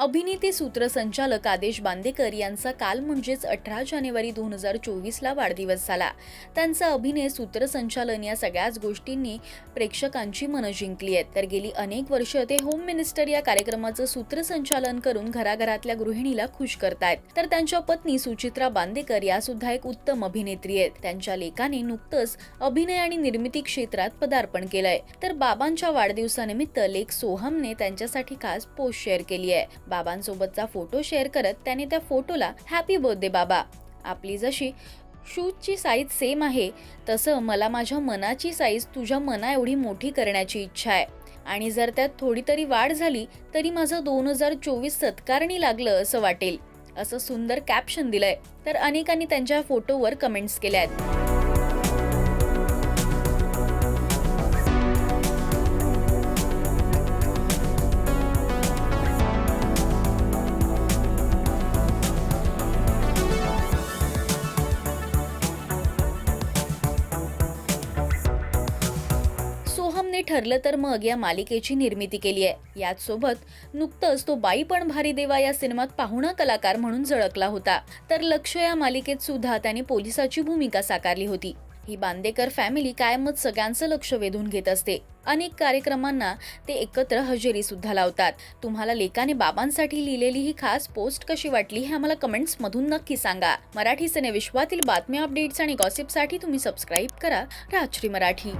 अभिनेते सूत्रसंचालक आदेश बांदेकर यांचा काल म्हणजेच अठरा जानेवारी दोन हजार चोवीसला वाढदिवस झाला. त्यांचा अभिनय सूत्रसंचालन या सगळ्याच गोष्टींनी प्रेक्षकांची मनं जिंकली आहेत. तर गेली अनेक वर्ष ते होम मिनिस्टर या कार्यक्रमाचं सूत्रसंचालन करून घराघरातल्या गृहिणीला खुश करतायत. तर त्यांच्या पत्नी सुचित्रा बांदेकर या सुद्धा एक उत्तम अभिनेत्री आहेत. त्यांच्या लेखाने नुकतंच अभिनय आणि निर्मिती क्षेत्रात पदार्पण केलंय. तर बाबांच्या वाढदिवसानिमित्त लेख सोहमने त्यांच्यासाठी खास पोस्ट शेअर केली आहे. बाबांसोबतचा फोटो शेअर करत त्याने त्या फोटोला हॅपी बर्थडे बाबा. आपली जशी शूजची साईज सेम आहे तसं मला माझ्या मनाची साईज तुझ्या मना एवढी मोठी करण्याची इच्छा आहे. आणि जर त्यात थोडी तरी वाढ झाली तरी माझं दोन हजार चोवीस सत्कारणी लागलं असं वाटेल. असं सुंदर कॅप्शन दिलंय. तर अनेकांनी त्यांच्या फोटोवर कमेंट्स केल्या आहेत सोहमने ठरलं तर मग या मालिकेची निर्मिती केली आहे. याच सोबत नुकतंच तो बाई पण भारी देवा या सिनेमात पाहुणा कलाकार म्हणून झळकला होता. तर लक्ष या मालिकेत सुद्धा त्याने पोलिसाची भूमिका साकारली होती. ही बांदेकर फॅमिली कायमच सगळ्यांचं लक्ष वेधून घेत असते. अनेक कार्यक्रमांना ते एकत्र हजेरी सुद्धा लावतात. तुम्हाला लेखाने बाबांसाठी लिहिलेली ही खास पोस्ट कशी वाटली हे आम्हाला कमेंट्स मधून नक्की सांगा. मराठी सिने विश्वातील बातम्या अपडेट्स आणि गॉसिपसाठी तुम्ही सबस्क्राईब करा राजश्री मराठी.